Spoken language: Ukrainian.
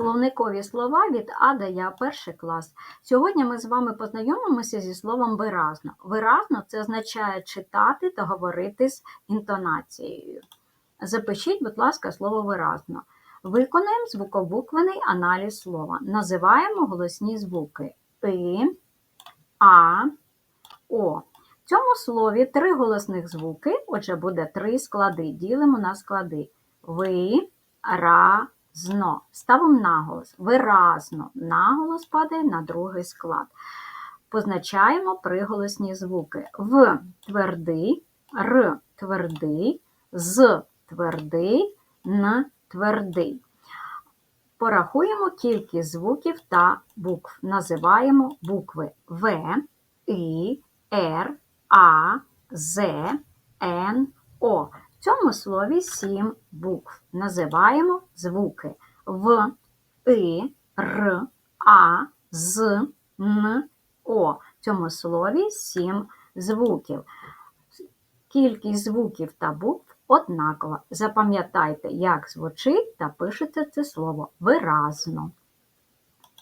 Словникові слова від А до Я, перший клас. Сьогодні ми з вами познайомимося зі словом виразно. Виразно це означає читати та говорити з інтонацією. Запишіть, будь ласка, слово виразно. Виконуємо звукобуквений аналіз слова. Називаємо голосні звуки И, А, О. В цьому слові три голосних звуки, отже, буде три склади. Ділимо на склади. Ви, ра, зно. Ставимо наголос. Виразно. Наголос падає на другий склад. Позначаємо приголосні звуки. В твердий, Р твердий, з твердий, Н твердий. Порахуємо кількість звуків та букв. Називаємо букви В, І, Р, А, З, Н, О. В цьому слові сім букв. Називаємо звуки В, И, Р, А, З, Н, О. В цьому слові сім звуків. Кількість звуків та букв однакова. Запам'ятайте, як звучить та пишеться це слово виразно.